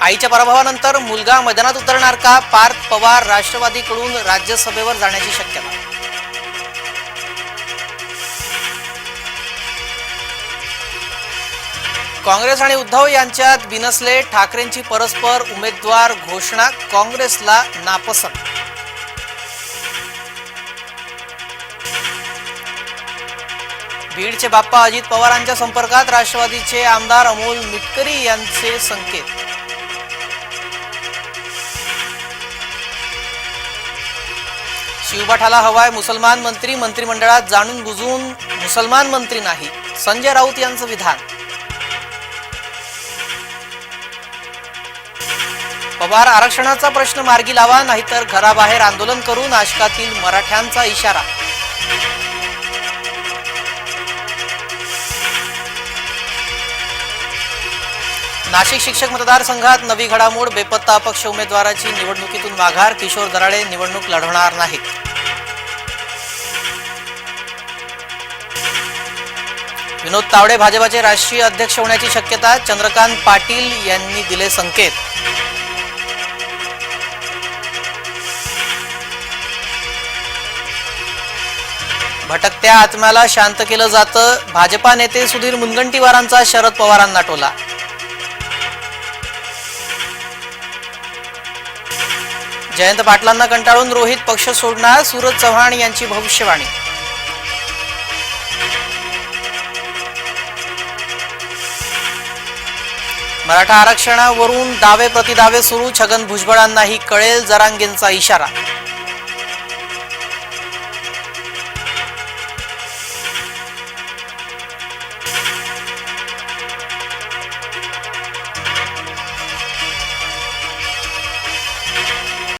आईच्या पराभवानंतर मुलगा मैदानात उतरणार का? पार्थ पवार राष्ट्रवादीकडून राज्यसभेवर जाण्याची शक्यता. काँग्रेस आणि उद्धव यांच्यात बिनसले ठाकरेंची परस्पर उमेदवार घोषणा काँग्रेसला नापसंत. बीडचे बाप्पा अजित पवारांच्या संपर्कात राष्ट्रवादीचे आमदार अमोल मिटकरी यांचे संकेत. शिवबाठाला हवाय मुसलमान मंत्री मंत्रिमंडळात जाणून बुजून मुसलमान मंत्री नाही. संजय राऊत यांचं विधान. पवार आरक्षणाचा प्रश्न मार्गी लावा नाहीतर घराबाहेर आंदोलन करून नाशकातील मराठ्यांचा इशारा. नाशिक शिक्षक मतदारसंघात नवी घडामोड बेपत्ता अपक्ष उमेदवाराची निवडणुकीतून माघार किशोर दराडे निवडणूक लढवणार नाहीत. विनोद तावडे भाजपाचे राष्ट्रीय अध्यक्ष होण्याची शक्यता चंद्रकांत पाटील यांनी दिले संकेत. भटकत्या आत्म्याला शांत केलं जातं भाजपा नेते सुधीर मुनगंटीवारांचा शरद पवारांना टोला. जयंत पाटलांना कंटाळून रोहित पक्ष सोडणार सूरज चव्हाण यांची भविष्यवाणी. मराठा आरक्षणावरून दावे प्रतिदावे सुरू छगन भुजबळांनाही कळेल जरांगेंचा इशारा.